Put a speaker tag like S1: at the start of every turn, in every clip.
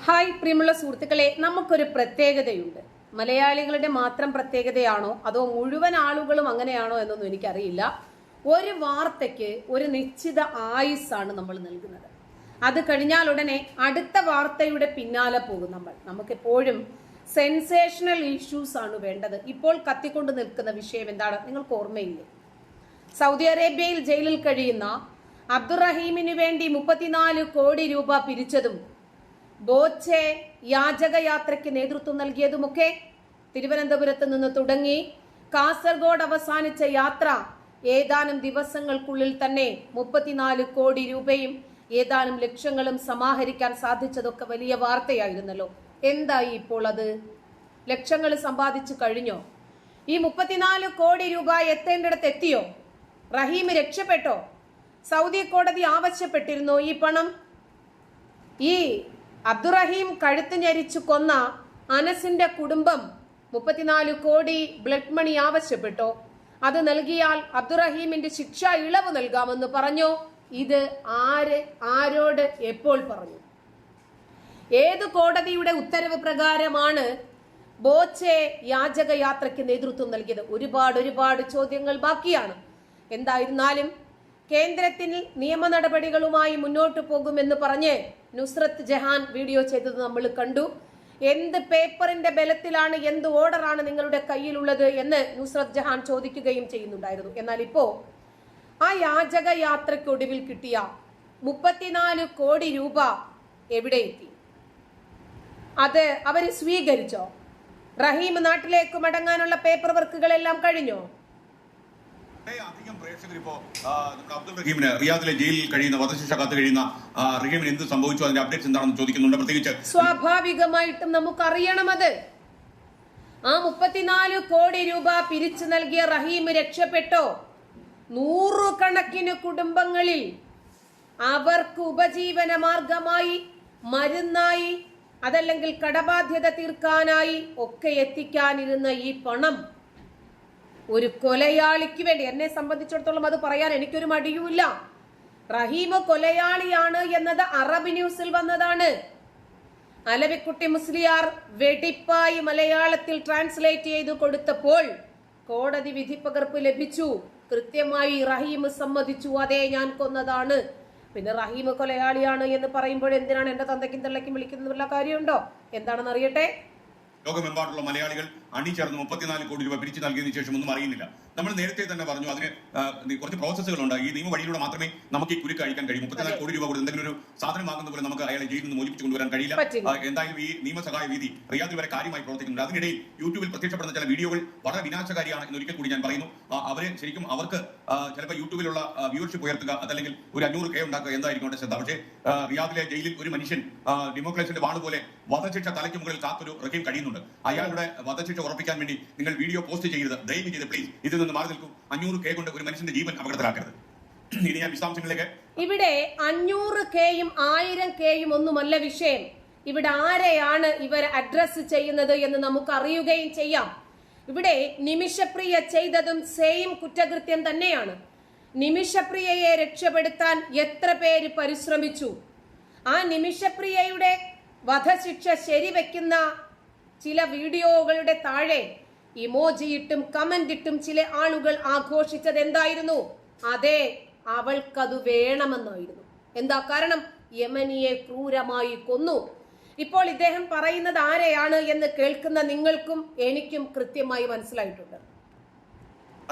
S1: Hi പ്രിയമുള്ള സുഹൃത്തുക്കളെ നമുക്കൊരു പ്രത്യേകതയുണ്ട്. മലയാളികളുടെ മാത്രം പ്രത്യേകതയാണോ അതോ മുഴുവൻ ആളുകളും അങ്ങനെയാണോ എന്നൊന്നും എനിക്കറിയില്ല. ഒരു വാർത്തയ്ക്ക് ഒരു നിശ്ചിത ആയുസ്സാണ് നമ്മൾ നൽകുന്നത്. അത് കഴിഞ്ഞാൽ ഉടനെ അടുത്ത വാർത്തയുടെ പിന്നാലെ പോകും നമ്മൾ. നമുക്കെപ്പോഴും സെൻസേഷണൽ ഇഷ്യൂസ് ആണ് വേണ്ടത്. ഇപ്പോൾ കത്തിക്കൊണ്ട് നിൽക്കുന്ന വിഷയം എന്താണ്? നിങ്ങൾക്ക് ഓർമ്മയില്ലേ? സൗദി അറേബ്യയിൽ ജയിലിൽ കഴിയുന്ന അബ്ദുറഹീമിന് വേണ്ടി മുപ്പത്തിനാല് കോടി രൂപ പിരിച്ചതും ബോച്ചെ യാചകയാത്രയ്ക്ക് നേതൃത്വം നൽകിയതുമൊക്കെ തിരുവനന്തപുരത്ത് നിന്ന് തുടങ്ങി കാസർഗോഡ് അവസാനിച്ച യാത്ര ഏതാനും ദിവസങ്ങൾക്കുള്ളിൽ തന്നെ മുപ്പത്തിനാല് കോടി രൂപയും ഏതാനും ലക്ഷങ്ങളും സമാഹരിക്കാൻ സാധിച്ചതൊക്കെ വലിയ വാർത്തയായിരുന്നല്ലോ. എന്തായി ഇപ്പോൾ അത്? ലക്ഷങ്ങൾ സമ്പാദിച്ചു കഴിഞ്ഞോ? ഈ മുപ്പത്തിനാല് കോടി രൂപ എത്തേണ്ടിടത്ത് എത്തിയോ? റഹീം രക്ഷപ്പെട്ടോ? സൗദി കോടതി ആവശ്യപ്പെട്ടിരുന്നോ ഈ പണം? ഈ അബ്ദുറഹീം കഴുത്ത് ഞെരിച്ചു കൊന്ന അനസിന്റെ കുടുംബം മുപ്പത്തിനാല് കോടി ബ്ലഡ് മണി ആവശ്യപ്പെട്ടു. അത് നൽകിയാൽ അബ്ദുറഹീമിന്റെ ശിക്ഷ ഇളവ് നൽകാമെന്ന് പറഞ്ഞു. ഇത് ആര് ആരോട് എപ്പോൾ പറഞ്ഞു? ഏത് കോടതിയുടെ ഉത്തരവ് പ്രകാരമാണ് ബോച്ചെ യാചക യാത്രയ്ക്ക് നേതൃത്വം നൽകിയത്? ഒരുപാട് ഒരുപാട് ചോദ്യങ്ങൾ ബാക്കിയാണ്. എന്തായിരുന്നാലും കേന്ദ്രത്തിൽ നിയമ നടപടികളുമായി മുന്നോട്ട് പോകുമെന്ന് പറഞ്ഞ് നുസ്രത്ത് ജഹാൻ വീഡിയോ ചെയ്തത് നമ്മൾ കണ്ടു. എന്ത് പേപ്പറിന്റെ ബലത്തിലാണ് എന്ത് ഓർഡറാണ് നിങ്ങളുടെ കയ്യിലുള്ളത് എന്ന് നുസ്രത്ത് ജഹാൻ ചോദിക്കുകയും ചെയ്യുന്നുണ്ടായിരുന്നു. എന്നാൽ ഇപ്പോ ആ യാചക യാത്രയ്ക്കൊടുവിൽ കിട്ടിയ മുപ്പത്തിനാല് കോടി രൂപ എവിടെ എത്തി? അത് അവർ സ്വീകരിച്ചോ? റഹീം നാട്ടിലേക്ക് മടങ്ങാനുള്ള പേപ്പർ വർക്കുകളെല്ലാം കഴിഞ്ഞോ?
S2: അധികം പ്രേക്ഷകർ ഇപ്പോ നമ്മുടെ അബ്ദുൾ റഹീമിന് റിയാദിലെ ജയിലിൽ കഴിയുന്ന വധശിക്ഷ കാത്തു കഴിയുന്ന റഹീമിന് എന്ത് സംഭവിച്ചു? അതിന്റെ അപ്ഡേറ്റ്സ് എന്താണെന്ന് ചോദിക്കുന്നുണ്ട്. പ്രത്യേകിച്ച്
S1: സ്വാഭാവികമായിട്ടും നമുക്കറിയണം അത് ആ മുപ്പത്തിനാല് കോടി രൂപ പിരിച്ചു നൽകിയ റഹീം രക്ഷപ്പെട്ടോ? നൂറുകണക്കിന് കുടുംബങ്ങളിൽ അവർക്ക് ഉപജീവന മാർഗമായി മരുന്നായി അതല്ലെങ്കിൽ കടബാധ്യത തീർക്കാനായി ഒക്കെ എത്തിക്കാനിരുന്ന ഈ പണം ഒരു കൊലയാളിക്ക് വേണ്ടി എന്നെ സംബന്ധിച്ചിടത്തോളം അത് പറയാൻ എനിക്കൊരു മടിയുമില്ല. റഹീമ കൊലയാളിയാണ് എന്നത് അറബ് ന്യൂസിൽ വന്നതാണ്. അലവിക്കുട്ടി മുസ്ലിയാർ വെടിപ്പായി മലയാളത്തിൽ ട്രാൻസ്ലേറ്റ് ചെയ്തു കൊടുത്തപ്പോൾ കോടതി വിധി പകർപ്പ് ലഭിച്ചു. കൃത്യമായി റഹീം സമ്മതിച്ചു അതെ ഞാൻ കൊന്നതാണ്. പിന്നെ റഹീം കൊലയാളിയാണ് എന്ന് പറയുമ്പോൾ എന്തിനാണ് എന്റെ തന്തയ്ക്കും തള്ളയ്ക്കും വിളിക്കുന്നതിനുള്ള കാര്യമുണ്ടോ? എന്താണെന്ന് അറിയട്ടെ?
S2: ലോകമെമ്പാടുള്ള മലയാളികൾ അണിചേർന്ന് മുപ്പത്തിനാല് കോടി രൂപ പിരിച്ചു നൽകിയതിനു ശേഷം ഒന്നും അറിയുന്നില്ല. നമ്മൾ നേരത്തെ തന്നെ പറഞ്ഞു അതിന് കുറച്ച് പ്രോസസ്സുകൾ ഉണ്ട്. ഈ നിയമ വഴിയിലൂടെ മാത്രമേ നമുക്ക് ഈ കുരുക്ക് അഴിക്കാൻ കഴിയും. മുപ്പത്തിനാല് കോടി രൂപ കൂടി എന്തെങ്കിലും ഒരു സാധനം വാങ്ങുന്ന പോലെ നമുക്ക് അയാളെ ജയിലിൽ നിന്ന് മോചിപ്പിച്ചു കൊണ്ടുവരാൻ കഴിയില്ല. എന്തായാലും ഈ നിയമസഹായ വീതി റിയാദിൽ വരെ കാര്യമായി പ്രവർത്തിക്കുന്നുണ്ട്. അതിനിടയിൽ യൂട്യൂബിൽ പ്രത്യക്ഷപ്പെടുന്ന ചില വീഡിയോകൾ വളരെ വിനാശകാരിയാണ് എന്നൊരിക്കൽ കൂടി ഞാൻ പറയുന്നു. അവരെ ശരിക്കും അവർക്ക് ചിലപ്പോൾ യൂട്യൂബിലുള്ള വ്യൂവർഷിപ്പ് ഉയർത്തുക അതല്ലെങ്കിൽ ഒരു അഞ്ഞൂറ് കെ ഉണ്ടാക്കുക എന്തായിരിക്കും അവരുടെ ശ്രദ്ധ. പക്ഷേ റിയാദിലെ ജയിലിൽ ഒരു മനുഷ്യൻ ഡെമോക്രസിയുടെ ഡെമോക്രസിന്റെ വാൾ പോലെ വധശിക്ഷ തലയ്ക്ക് മുകളിൽ കാത്തൊരു റഹീം കഴിയുന്നുണ്ട്. അയാളുടെ വധശിക്ഷ ഉറപ്പിക്കാൻ വേണ്ടി നിങ്ങൾ വീഡിയോ പോസ്റ്റ് ചെയ്യരുത്. ദയവ് ചെയ്ത് പ്ലീസ് ഇതിൽ നിന്ന് മാറി നിൽക്കും. അഞ്ഞൂറ് കെ കൊണ്ട് ഒരു മനുഷ്യന്റെ ജീവൻ അപകടത്തിലാക്കരുത്. ഇനി ഞാൻ വിശദാംശങ്ങളിലേക്ക്.
S1: ഇവിടെ അഞ്ഞൂറ് കെയും ആയിരം കെയും ഒന്നുമല്ല വിഷയം. ഇവിടെ ആരെയാണ് ഇവർ അഡ്രസ് ചെയ്യുന്നത് എന്ന് നമുക്ക് അറിയുകയും ചെയ്യാം. ഇവിടെ നിമിഷപ്രിയ ചെയ്തതും സെയിം കുറ്റകൃത്യം തന്നെയാണ്. നിമിഷപ്രിയയെ രക്ഷപ്പെടുത്താൻ എത്ര പേര് പരിശ്രമിച്ചു? ആ നിമിഷപ്രിയയുടെ വധശിക്ഷ ശരിവെക്കുന്ന ചില വീഡിയോകളുടെ താഴെ ഇമോജിയിട്ടും കമന്റ് ഇട്ടും ചില ആളുകൾ ആഘോഷിച്ചത് എന്തായിരുന്നു? അതെ അവൾക്കത് വേണമെന്നായിരുന്നു. എന്താ കാരണം? യമനിയെ ക്രൂരമായി കൊന്നു. ഇപ്പോൾ ഇദ്ദേഹം പറയുന്നത് ആരെയാണ് എന്ന് കേൾക്കുന്ന നിങ്ങൾക്കും എനിക്കും കൃത്യമായി മനസ്സിലായിട്ടുണ്ട്.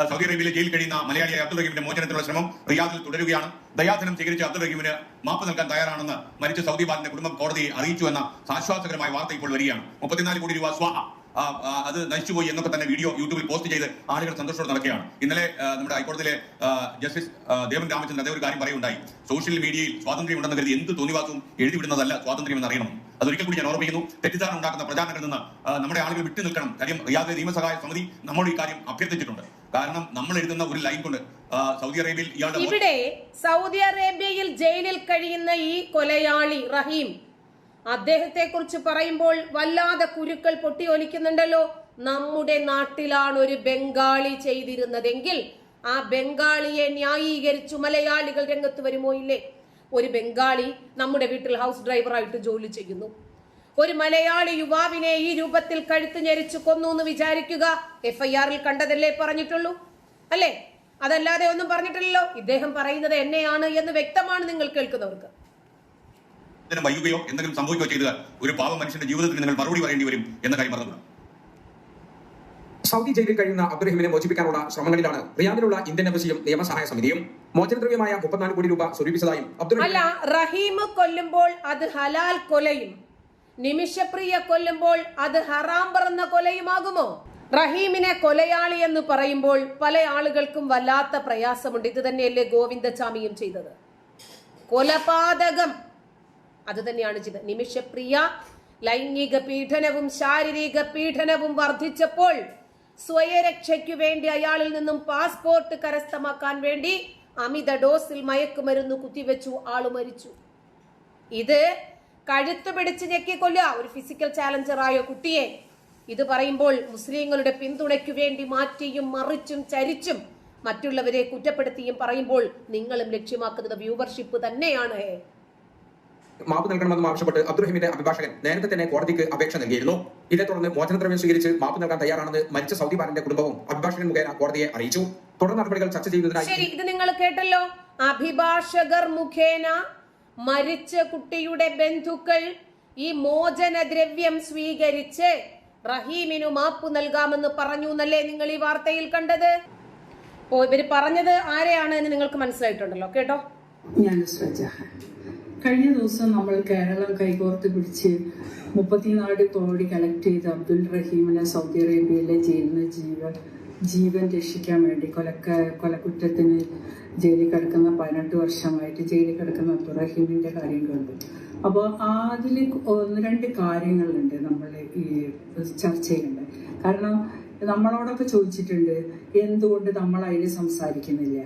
S2: സൗദി അറേബ്യയിലെ ജയിലിൽ കഴിയുന്ന മലയാളിയായ അബ്ദുൾ റഹീമിന്റെ മോചനത്തിനുള്ള ശ്രമം റിയാദിൽ തുടരുകയാണ്. ദയാധനം സ്വീകരിച്ച അബ്ദുൾ റഹീമിന് മാപ്പ് നൽകാൻ തയ്യാറാണെന്ന് മരിച്ച സൗദി ബാലിന്റെ കുടുംബം കോടതിയെ അറിയിച്ചു എന്ന ആശ്വാസകരമായ വാർത്ത ഇപ്പോൾ വരികയാണ്. മുപ്പത്തിനാല് കോടി രൂപ സ്വാഹ അത് നശിച്ചുപോയി എന്നൊക്കെ തന്നെ വീഡിയോ യൂട്യൂബിൽ പോസ്റ്റ് ചെയ്ത് ആളുകൾ സന്തോഷത്തോടെ നടക്കുകയാണ്. ഇന്നലെ നമ്മുടെ ഹൈക്കോടതിയിലെ ജസ്റ്റിസ് ദേവൻ രാമചന്ദ്രൻ അതേ ഒരു കാര്യം പറയുണ്ടായി സോഷ്യൽ മീഡിയയിൽ സ്വാതന്ത്ര്യം ഉണ്ടെന്ന് കരുതി എന്ത് തോന്നിവാസവും എഴുതി വിടുന്നതല്ല സ്വാതന്ത്ര്യം എന്ന് അറിയണം. അതൊരിക്കൽ കൂടി ഞാൻ ഓർമ്മിക്കുന്നു തെറ്റിദ്ധാരണ ഉണ്ടാക്കുന്ന പ്രചാരണങ്ങളിൽ നിന്ന് നമ്മുടെ ആളുകൾ വിട്ടു നിൽക്കണം കാര്യം റിയാദിലെ നിയമസഹായ സമിതി നമ്മോട് ഈ കാര്യം അഭ്യർത്ഥിച്ചിട്ടുണ്ട്. കാരണം നമ്മൾ എഴുതുന്ന ഒരു ലൈൻ കൊണ്ട് സൗദി അറേബ്യയിൽ
S1: ഇവിടെ സൗദി അറേബ്യയിൽ ജയിലിൽ കഴിയുന്ന ഈ കൊലയാളി റഹീം അദ്ദേഹത്തെ കുറിച്ച് പറയുമ്പോൾ വല്ലാതെ കുരുക്കൾ പൊട്ടിയൊലിക്കുന്നുണ്ടല്ലോ. നമ്മുടെ നാട്ടിലാണ് ഒരു ബംഗാളി ചെയ്തിരുന്നതെങ്കിൽ ആ ബംഗാളിയെ ന്യായീകരിച്ചു മലയാളികൾ രംഗത്ത് വരുമോ ഇല്ലേ? ഒരു ബംഗാളി നമ്മുടെ വീട്ടിൽ ഹൗസ് ഡ്രൈവറായിട്ട് ജോലി ചെയ്യുന്നു. ഒരു മലയാളി യുവാവിനെ ഈ രൂപത്തിൽ കഴുത്ത് ഞെരിച്ചു കൊന്നു എന്ന് വിചാരിക്കുക എഫ്ഐആറിൽ കണ്ടതല്ലേ പറഞ്ഞിട്ടുള്ളൂ? അല്ലേ? അതല്ലാതെ ഒന്നും പറഞ്ഞിട്ടില്ലല്ലോ. ഇദ്ദേഹം പറയുന്നത് എന്നെയാണ് എന്ന് വ്യക്തമാണ് നിങ്ങൾ കേൾക്കുന്നവർക്ക്.
S2: വൈകുകയോ എന്തെങ്കിലും സംഭവിക്കുകയോ ചെയ്താൽ ഒരു പാവ മനുഷ്യന്റെ ജീവിതത്തിൽ നിങ്ങൾ മറുപടി പറയേണ്ടി വരും എന്ന കാര്യം
S3: സൗദി ജയിലിൽ കഴിയുന്ന അബ്ദുറഹിമിനെ മോചിപ്പിക്കാനുള്ള ശ്രമങ്ങളിലാണ് റിയാദിലുള്ള ഇന്ത്യൻ എംബസിയും നിയമസഹായ സമിതിയും. മോചനദ്രവ്യമായ മുപ്പത്തിനാല് കോടി രൂപ സ്വരൂപിച്ചതായും അബ്ദുൾ
S1: അല്ല റഹീം കൊല്ലുമ്പോൾ അത് ഹലാൽ കൊലയും. നിമിഷപ്രിയ കൊല്ലുമ്പോൾ അത് ഹറാം പറന്ന കൊലയുമാകുമോ? റഹീമിനെ കൊലയാളി എന്ന് പറയുമ്പോൾ പല ആളുകൾക്കും വല്ലാത്ത പ്രയാസമുണ്ട്. ഇത് തന്നെയല്ലേ ഗോവിന്ദചാമിയും ചെയ്തത്. കൊലപാതകം. അത് തന്നെയാണ് ചെയ്തത്. നിമിഷപ്രിയ ലൈംഗിക പീഡനവും ശാരീരിക പീഡനവും വർദ്ധിച്ചപ്പോൾ സ്വയരക്ഷയ്ക്കു വേണ്ടി അയാളിൽ നിന്നും പാസ്പോർട്ട് കരസ്ഥമാക്കാൻ വേണ്ടി അമിത ഡോസിൽ മയക്കുമരുന്ന് കുത്തിവെച്ചു. ആൾ മരിച്ചു. ഇത് കഴുത്ത് പിടിച്ച് ഞെക്കിക്കൊല്ലുക ഒരു ഫിസിക്കൽ ചാലഞ്ചറായ കുട്ടിയെ ഇത് പറയുമ്പോൾ മുസ്ലിങ്ങളുടെ പിന്തുണയ്ക്കു വേണ്ടി മാറ്റിയും മറിച്ചും ചരിച്ചും മറ്റുള്ളവരെ കുറ്റപ്പെടുത്തിയും പറയുമ്പോൾ നിങ്ങളും ലക്ഷ്യമാക്കുന്നത് വ്യൂവർഷിപ്പ് തന്നെയാണ്.
S3: മാപ്പ് നൽകണമെന്നും ആവശ്യപ്പെട്ട് അബ്ദുറഹിമിന്റെ അഭിഭാഷകൻ നേരത്തെ തന്നെ കോടതിക്ക് അപേക്ഷ നൽകിയിരുന്നു. ഇതേ തുടർന്ന് മോചനദ്രവ്യം സ്വീകരിച്ച് മാപ്പ് നൽകാൻ തയ്യാറാണെന്ന് മരിച്ച സൗദി ബാലന്റെ കുടുംബവും അഭിഭാഷകൻ മുഖേന കോടതിയെ അറിയിച്ചു. തുടർ നടപടികൾ ചർച്ച ചെയ്യുന്നതിനായി
S1: ശരി ഇത് നിങ്ങൾ കേട്ടല്ലോ. അഭിഭാഷകർ മുഖേന മരിച്ച കുട്ടിയുടെ ബന്ധുക്കൾ ഈ മോചന ദ്രവ്യം സ്വീകരിച്ച് റഹീമിനു മാപ്പ് നൽകാമെന്ന് പറഞ്ഞു എന്നല്ലേ നിങ്ങൾ ഈ വാർത്തയിൽ കണ്ടത്? ഓ ഇവർ പറഞ്ഞത് ആരെയാണ് എന്ന് നിങ്ങൾക്ക് മനസ്സിലായിട്ടുണ്ടല്ലോ കേട്ടോ?
S4: ഞാൻ കഴിഞ്ഞ ദിവസം നമ്മൾ കേരളം കൈകോർത്ത് പിടിച്ച് മുപ്പത്തിനാല് കോടി കളക്ട് ചെയ്ത് അബ്ദുൽ റഹീമിനെ സൗദി അറേബ്യയിലെ ജയിലിൽ നിന്ന് ജീവൻ ജീവൻ രക്ഷിക്കാൻ വേണ്ടി കൊലക്ക കൊലക്കുറ്റത്തിന് ജയിലിൽ കിടക്കുന്ന പതിനെട്ട് വർഷമായിട്ട് ജയിലിൽ കിടക്കുന്ന അബ്ദുറഹീമിന്റെ കാര്യം കണ്ടു അപ്പോൾ അതിൽ ഒന്ന് രണ്ട് കാര്യങ്ങളുണ്ട് നമ്മൾ ഈ ചർച്ചയിലുണ്ട്. കാരണം നമ്മളോടൊക്കെ ചോദിച്ചിട്ടുണ്ട് എന്തുകൊണ്ട് നമ്മൾ അതിൽ സംസാരിക്കുന്നില്ല?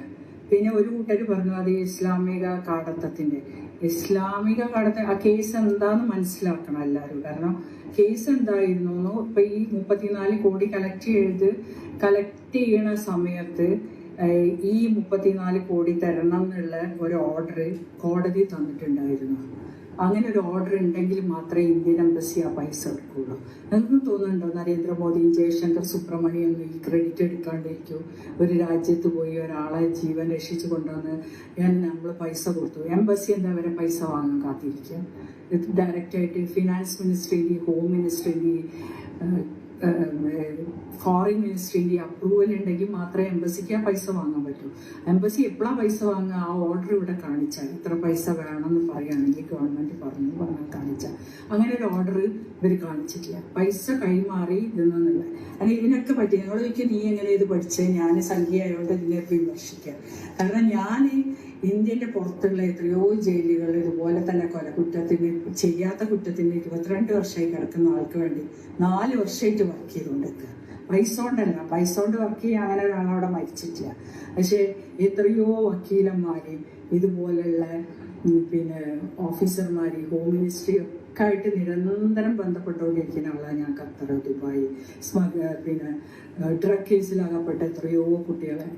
S4: പിന്നെ ഒരു കൂട്ടർ പറഞ്ഞു അത് ഇസ്ലാമിക കാടത്തത്തിന്റെ. ഇസ്ലാമിക കാടത്ത ആ കേസ് എന്താന്ന് മനസ്സിലാക്കണം എല്ലാവരും. കാരണം കേസ് എന്തായിരുന്നു ഇപ്പൊ ഈ മുപ്പത്തിനാല് കോടി കളക്ട് ചെയ്ത് കളക്ട് ചെയ്യണ സമയത്ത് ഈ മുപ്പത്തിനാല് കോടി തരണം എന്നുള്ള ഒരു ഓർഡർ കോടതി തന്നിട്ടുണ്ടായിരുന്നു. അങ്ങനെ ഒരു ഓർഡർ ഉണ്ടെങ്കിൽ മാത്രമേ ഇന്ത്യൻ എംബസി ആ പൈസ എടുക്കുള്ളൂ. നിങ്ങൾക്ക് തോന്നുന്നുണ്ടോ? നരേന്ദ്രമോദിയും ജയശങ്കർ സുബ്രഹ്മണ്യൊന്നും ഈ ക്രെഡിറ്റ് എടുക്കാണ്ടിരിക്കും. ഒരു രാജ്യത്ത് പോയി ഒരാളെ ജീവൻ രക്ഷിച്ചു കൊണ്ടുവന്ന് ഞാൻ നമ്മൾ പൈസ കൊടുത്തു. എംബസി എന്താ വരെ പൈസ വാങ്ങാൻ കാത്തിരിക്കുക? ഇത് ഡയറക്റ്റായിട്ട് ഫിനാൻസ് മിനിസ്ട്രിന്റെ ഹോം മിനിസ്ട്രിന്റെ ഫോറിൻ മിനിസ്ട്രിന്റെ അപ്രൂവൽ ഉണ്ടെങ്കിൽ മാത്രമേ എംബസിക്ക് ആ പൈസ വാങ്ങാൻ പറ്റൂ. എംബസി എപ്പോഴാണ് പൈസ വാങ്ങുക? ആ ഓർഡർ ഇവിടെ കാണിച്ചാൽ ഇത്ര പൈസ വേണമെന്ന് പറയുകയാണെങ്കിൽ ഗവൺമെന്റ് പറഞ്ഞു പറഞ്ഞാൽ കാണിച്ചാൽ അങ്ങനെ ഒരു ഓർഡർ ഇവർ കാണിച്ചിട്ടില്ല. പൈസ കൈമാറി ഇതെന്നുള്ള. അല്ലെങ്കിൽ ഇതിനൊക്കെ പറ്റി. ഞങ്ങൾ ചോദിക്കും നീ എങ്ങനെ ഇത് പഠിച്ചേ? ഞാൻ സംഖ്യ ആയതുകൊണ്ട് ഇതിനെ വിമർശിക്കാം. കാരണം ഞാൻ ഇന്ത്യന്റെ പുറത്തുള്ള എത്രയോ ജയിലുകൾ ഇതുപോലെ തന്നെ കൊലക്കുറ്റത്തിന് ചെയ്യാത്ത കുറ്റത്തിന് ഇരുപത്തിരണ്ട് വർഷമായി കിടക്കുന്ന ആൾക്ക് വേണ്ടി നാല് വർഷമായിട്ട് വർക്ക് ചെയ്തുകൊണ്ടിരിക്കുക. പൈസ കൊണ്ടല്ല പൈസ കൊണ്ട് വർക്ക് ചെയ്യാൻ അങ്ങനെ ഒരാളവിടെ മരിച്ചിട്ടില്ല. പക്ഷെ എത്രയോ വക്കീലന്മാരെയും ഇതുപോലെയുള്ള പിന്നെ ഓഫീസർമാരെയും ഹോം മിനിസ്ട്രി ഒക്കെ ആയിട്ട് നിരന്തരം ബന്ധപ്പെട്ടുകൊണ്ടിരിക്കുന്ന ആളാണ് ഞാൻ ഖത്തർ ദുബായ് സ്മഗ പിന്നെ ഡ്രഗ് കേസിലാകപ്പെട്ട എത്രയോ കുട്ടികളെ.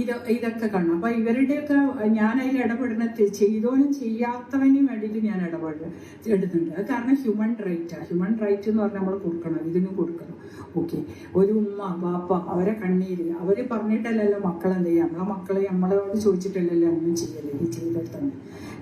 S4: ഇത് ഇതൊക്കെ കാണും അപ്പൊ ഇവരുടെയൊക്കെ ഞാൻ അതിൽ ഇടപെടുന്ന ചെയ്തോനും ചെയ്യാത്തവനും വേണ്ടിയിട്ട് ഞാൻ ഇടപെടുക എടുത്തിട്ടുണ്ട് അത് കാരണം ഹ്യൂമൻ റൈറ്റ് റൈറ്റാണ് ഹ്യൂമൻ റൈറ്റ് എന്ന് പറഞ്ഞാൽ നമ്മൾ കൊടുക്കണം. ഇതിനും കൊടുക്കണം. ഓക്കെ ഒരു ഉമ്മ ബാപ്പ അവരെ കണ്ണീര്. അവർ പറഞ്ഞിട്ടല്ലല്ലോ മക്കളെന്ത് ചെയ്യുക നമ്മളെ മക്കളെ നമ്മളോട് ചോദിച്ചിട്ടല്ലല്ലോ ഒന്നും ചെയ്യല്ലേ? ചെയ്താൽ തന്നെ.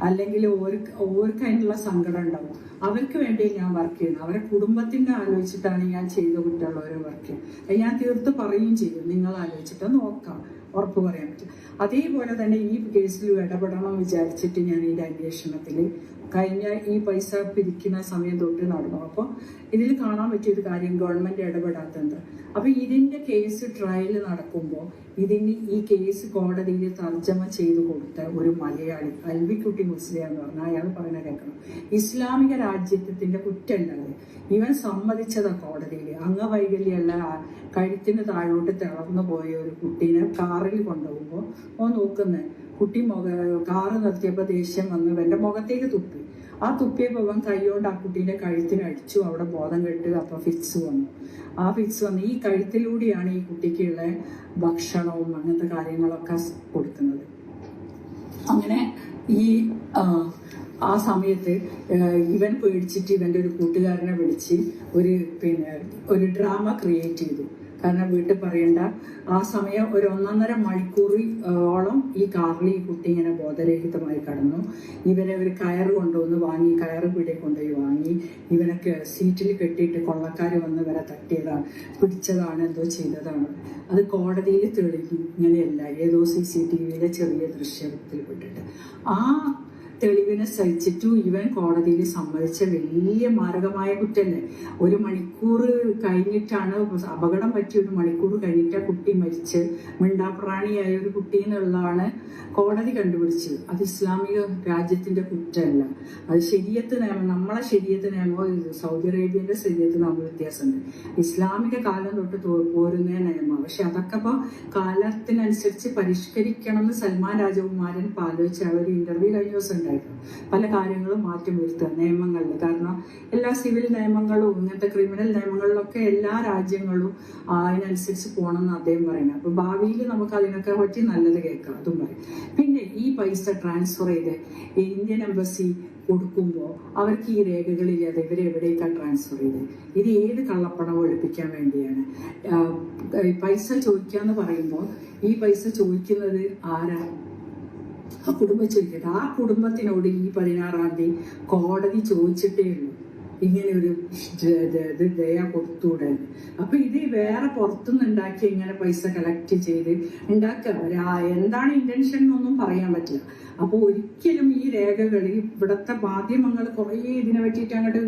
S4: അല്ലെങ്കിൽ ഓർക്ക് ഓർക്ക് അതിനുള്ള സങ്കടം ഉണ്ടാവും. അവർക്ക് വേണ്ടി ഞാൻ വർക്ക് ചെയ്യുന്നത്. അവരെ കുടുംബത്തിന്റെ ആലോചിച്ചിട്ടാണ് ഞാൻ ചെയ്ത കുട്ടികളോരോ വർക്ക് ചെയ്യുന്നത്. ഞാൻ തീർത്ത് പറയുകയും ചെയ്യും. നിങ്ങൾ ആലോചിച്ചിട്ട് നോക്കാം. ഉറപ്പ് പറയാൻ പറ്റും. അതേപോലെ തന്നെ ഈ കേസിൽ ഇടപെടണം വിചാരിച്ചിട്ട് ഞാൻ ഈ അന്വേഷണത്തിൽ കഴിഞ്ഞ ഈ പൈസ പിരിക്കുന്ന സമയം തൊട്ട് നടന്നു. അപ്പോൾ ഇതിൽ കാണാൻ പറ്റിയ ഒരു കാര്യം ഗവൺമെന്റ് ഇടപെടാത്തത് അപ്പോൾ ഇതിന്റെ കേസ് ട്രയൽ നടക്കുമ്പോൾ ഇതിന് ഈ കേസ് കോടതിയിൽ തർജമ ചെയ്ത് കൊടുത്ത ഒരു മലയാളി അൽവിക്കുട്ടി മുസ്ലിം എന്ന് പറഞ്ഞാൽ അയാൾ പറയുന്ന കേൾക്കണം. ഇസ്ലാമിക രാജ്യത്തിന്റെ കുറ്റമല്ലാതെ ഇവൻ സമ്മതിച്ചതാ കോടതിയിൽ. അംഗവൈകല്യമുള്ള കഴുത്തിന് താഴോട്ട് തിളർന്നു പോയ ഒരു കുട്ടീനെ കാറിൽ കൊണ്ടുപോകുമ്പോൾ ഓ നോക്കുന്നത് കുട്ടി മുഖ കാറ് നിർത്തിയപ്പോൾ ദേഷ്യം വന്നു. എന്റെ മുഖത്തേക്ക് തുപ്പി. ആ തുപ്പിയപ്പോൾ പോകാൻ കൈകൊണ്ട് ആ കുട്ടീന്റെ കഴുത്തിന് അടിച്ചു. അവിടെ ബോധം കെട്ട് അപ്പോൾ ഫിക്സ് വന്നു. ആ ഫിക്സ് വന്ന് ഈ കഴുത്തിലൂടെയാണ് ഈ കുട്ടിക്കുള്ള ഭക്ഷണവും അങ്ങനത്തെ കാര്യങ്ങളൊക്കെ കൊടുക്കുന്നത്. അങ്ങനെ ഈ ആ, സമയത്ത് ഇവൻ പേടിച്ചിട്ട് ഇവന്റെ ഒരു കൂട്ടുകാരനെ വിളിച്ച് ഒരു പിന്നെ ഒരു ഡ്രാമ ക്രിയേറ്റ് ചെയ്തു. കാരണം വീട്ടിൽ പറയണ്ട. ആ സമയം ഒരു ഒന്നൊന്നര മണിക്കൂറിയോളം ഈ കാറിൽ ഈ കുട്ടി ഇങ്ങനെ ബോധരഹിതമായി കടന്നു. ഇവരെ ഒരു കയർ കൊണ്ടുവന്ന് വാങ്ങി കയർ പിടി കൊണ്ടുപോയി വാങ്ങി. ഇവനൊക്കെ സീറ്റിൽ കെട്ടിയിട്ട് കൊള്ളക്കാർ വന്ന് ഇവരെ തട്ടിയതാണ് പിടിച്ചതാണ് എന്തോ ചെയ്തതാണ്. അത് കോടതിയിൽ തെളിഞ്ഞു ഇങ്ങനെയല്ല. ഏതോ സി സി ടി വിയിലെ ചെറിയ ദൃശ്യത്തിൽ പെട്ടിട്ട് ആ തെളിവിനെ സഹിച്ചിട്ടും ഇവൻ കോടതിയിൽ സമ്മതിച്ച വലിയ മാരകമായ കുറ്റല്ലേ? ഒരു മണിക്കൂർ കഴിഞ്ഞിട്ടാണ് അപകടം പറ്റിയ ഒരു മണിക്കൂർ കഴിഞ്ഞിട്ട് കുട്ടി മരിച്ച് മിണ്ടാപ്രാണിയായ ഒരു കുട്ടി എന്നുള്ളതാണ് കോടതി കണ്ടുപിടിച്ചത്. അത് ഇസ്ലാമിക രാജ്യത്തിന്റെ കുറ്റമല്ല. അത് ശരീരത്ത് നിയമം നമ്മളെ ശരീരത്ത് നിയമോ സൗദി അറേബ്യന്റെ ശരീരത്ത് നമ്മൾ വ്യത്യാസമുണ്ട്. ഇസ്ലാമിക കാലം തൊട്ട് പോരുന്ന നിയമമാണ് പക്ഷെ അതൊക്കെ ഇപ്പോൾ കാലത്തിനനുസരിച്ച് പരിഷ്കരിക്കണം എന്ന് സൽമാൻ രാജകുമാരൻ പാലോചിച്ച ഒരു ഇന്റർവ്യൂ കഴിഞ്ഞ ദിവസം ഉണ്ടായിരുന്നു. പല കാര്യങ്ങളും മാറ്റി വരുത്തുക നിയമങ്ങളിൽ കാരണം എല്ലാ സിവിൽ നിയമങ്ങളും ഇങ്ങനത്തെ ക്രിമിനൽ നിയമങ്ങളിലൊക്കെ എല്ലാ രാജ്യങ്ങളും അതിനനുസരിച്ച് പോകണമെന്ന് അദ്ദേഹം പറയുന്നത്. അപ്പൊ ഭാവിയിൽ നമുക്ക് അതിനൊക്കെ പറ്റി നല്ലത് കേൾക്കാം അതും പറയും. പിന്നെ ഈ പൈസ ട്രാൻസ്ഫർ ചെയ്ത് ഇന്ത്യൻ എംബസി കൊടുക്കുമ്പോൾ അവർക്ക് ഈ രേഖകളില്ലാതെ ഇവരെ എവിടേക്കാണ് ട്രാൻസ്ഫർ ചെയ്ത്? ഇത് ഏത് കള്ളപ്പണം ഒഴിപ്പിക്കാൻ വേണ്ടിയാണ്? പൈസ ചോദിക്കാന്ന് പറയുമ്പോൾ ഈ പൈസ ചോദിക്കുന്നത് ആരാ? ആ കുടുംബം ചോദിക്കട്ടെ ആ കുടുംബത്തിനോട് ഈ പതിനാറാം തീയതി കോടതി ചോദിച്ചിട്ടേ ഉള്ളൂ. ഇങ്ങനെ ഒരു ദയ കൊടുത്തൂടെ അപ്പൊ ഇത് വേറെ പുറത്തുനിന്ന് ഉണ്ടാക്കി ഇങ്ങനെ പൈസ കളക്ട് ചെയ്ത് ഉണ്ടാക്കുക. എന്താണ് ഇന്റൻഷൻ എന്നൊന്നും പറയാൻ പറ്റില്ല. അപ്പൊ ഒരിക്കലും ഈ രേഖകൾ ഇവിടുത്തെ മാധ്യമങ്ങൾ കുറേ ഇതിനെ പറ്റിയിട്ട് അങ്ങോട്ട്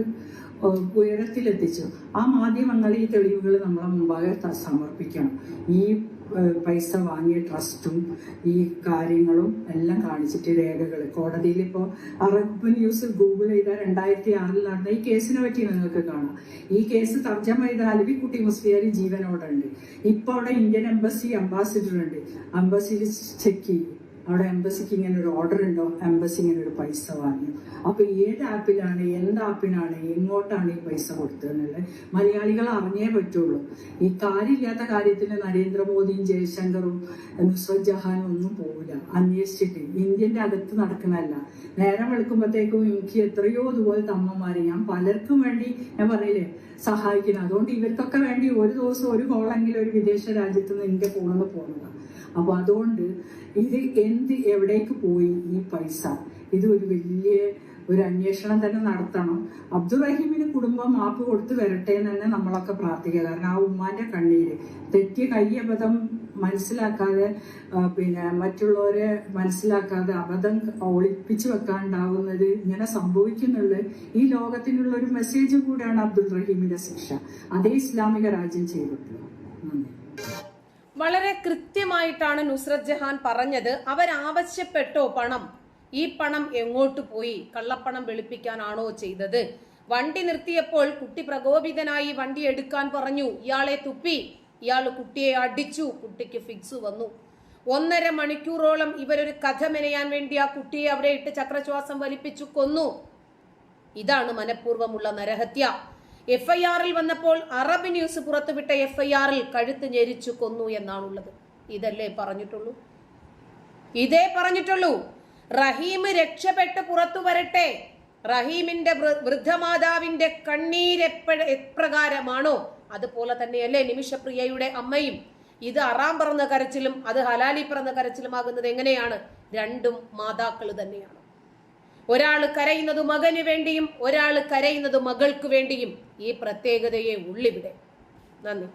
S4: ഉയരത്തിലെത്തിച്ചു. ആ മാധ്യമങ്ങൾ ഈ തെളിവുകൾ നമ്മളെ മുമ്പാകെ സമർപ്പിക്കണം. ഈ പൈസ വാങ്ങിയ ട്രസ്റ്റും ഈ കാര്യങ്ങളും എല്ലാം കാണിച്ചിട്ട് രേഖകൾ. കോടതിയിൽ ഇപ്പോൾ അറബ് ന്യൂസ് ഗൂഗിൾ ചെയ്ത രണ്ടായിരത്തി ആറിൽ നടന്ന ഈ കേസിനെ പറ്റി നിങ്ങൾക്ക് കാണാം. ഈ കേസ് തർജമ ചെയ്ത അലവിക്കുട്ടി മുസ്ലിയാരി ജീവനോടുണ്ട് ഇപ്പോൾ അവിടെ ഇന്ത്യൻ എംബസി അംബാസിഡർ ഉണ്ട്. അംബസിയിൽ ചെക്ക് ചെയ്യും. അവിടെ എംബസിക്ക് ഇങ്ങനെ ഒരു ഓർഡർ ഉണ്ടോ? എംബസി ഇങ്ങനെ ഒരു പൈസ വാങ്ങി. അപ്പൊ ഏത് ആപ്പിലാണ് എന്ത് ആപ്പിനാണ് എങ്ങോട്ടാണ് ഈ പൈസ കൊടുത്തതെന്നുള്ളത് മലയാളികൾ അറിഞ്ഞേ പറ്റുള്ളൂ. ഈ കാര്യമില്ലാത്ത കാര്യത്തിന് നരേന്ദ്രമോദിയും ജയശങ്കറും നുസ്രത് ജഹാനും ഒന്നും പോകില്ല അന്വേഷിച്ചിട്ട് ഇന്ത്യന്റെ അകത്ത് നടക്കുന്നതല്ല. നേരം വെളുക്കുമ്പോഴത്തേക്കും എനിക്ക് എത്രയോ ഇതുപോലത്തെ അമ്മമാരെ ഞാൻ പലർക്കും വേണ്ടി ഞാൻ പറയില്ലേ സഹായിക്കുന്നത് അതുകൊണ്ട് ഇവർക്കൊക്കെ വേണ്ടി ഒരു ദിവസം ഒരു കോളെങ്കിലും ഒരു വിദേശ രാജ്യത്ത് നിന്ന് ഇന്ത്യ ഫോണിൽ പോകുന്നതാണ് അപ്പൊ അതുകൊണ്ട് ഇത് എന്ത് എവിടേക്ക് പോയി ഈ പൈസ? ഇത് ഒരു വലിയ ഒരു അന്വേഷണം തന്നെ നടത്തണം. അബ്ദുറഹീമിന് കുടുംബം മാപ്പ് കൊടുത്ത് വരട്ടെ എന്ന് തന്നെ നമ്മളൊക്കെ പ്രാർത്ഥിക്കുക. കാരണം ആ ഉമ്മാന്റെ കണ്ണീര്. തെറ്റിയ കയ്യബദ്ധം മനസ്സിലാക്കാതെ പിന്നെ മറ്റുള്ളവരെ മനസ്സിലാക്കാതെ അബദ്ധം ഒളിപ്പിച്ചു വെക്കാണ്ടാവുന്നത് ഇങ്ങനെ സംഭവിക്കുന്നുള്ള ഈ ലോകത്തിനുള്ള ഒരു മെസ്സേജ് കൂടെയാണ് അബ്ദുൾ റഹീമിന്റെ ശിക്ഷ. അതേ ഇസ്ലാമിക രാജ്യം ചെയ്തിട്ടുള്ളത്.
S1: വളരെ കൃത്യമായിട്ടാണ് നുസ്രത് ജഹാൻ പറഞ്ഞത്. അവരാവശ്യപ്പെട്ടോ പണം. ഈ പണം എങ്ങോട്ട് പോയി? കള്ളപ്പണം വെളുപ്പിക്കാനാണോ ചെയ്തത്? വണ്ടി നിർത്തിയപ്പോൾ കുട്ടി പ്രകോപിതനായി വണ്ടി എടുക്കാൻ പറഞ്ഞു. ഇയാളെ തുപ്പി. ഇയാൾ കുട്ടിയെ അടിച്ചു. കുട്ടിക്ക് ഫിക്സ് വന്നു. ഒന്നര മണിക്കൂറോളം ഇവരൊരു കഥ മെനയാൻ വേണ്ടി ആ കുട്ടിയെ അവിടെ ഇട്ട് ചക്രശ്വാസം വലിപ്പിച്ചു കൊന്നു. ഇതാണ് മനഃപൂർവമുള്ള നരഹത്യ. എഫ് ഐ ആറിൽ വന്നപ്പോൾ അറബ് ന്യൂസ് പുറത്തുവിട്ട എഫ് ഐ ആറിൽ കഴുത്ത് ഞെരിച്ചു കൊന്നു എന്നാണുള്ളത്. ഇതല്ലേ പറഞ്ഞിട്ടുള്ളൂ? ഇതേ പറഞ്ഞിട്ടുള്ളൂ. റഹീം രക്ഷപ്പെട്ട് പുറത്തു വരട്ടെ. റഹീമിന്റെ വൃദ്ധമാതാവിന്റെ കണ്ണീര് എപ്രകാരമാണോ? അതുപോലെ തന്നെയല്ലേ നിമിഷപ്രിയയുടെ അമ്മയും. ഇത് അറാം പറന്ന കരച്ചിലും അത് ഹലാലി പറന്ന കരച്ചിലുമാകുന്നത് എങ്ങനെയാണ്? രണ്ടും മാതാക്കൾ തന്നെയാണ്. ഒരാൾ കരയുന്നത് മകന് വേണ്ടിയും ഒരാൾ കരയുന്നത് മകൾക്ക് വേണ്ടിയും ഈ പ്രത്യേകതയെ ഉള്ളിവിടെ. നന്ദി.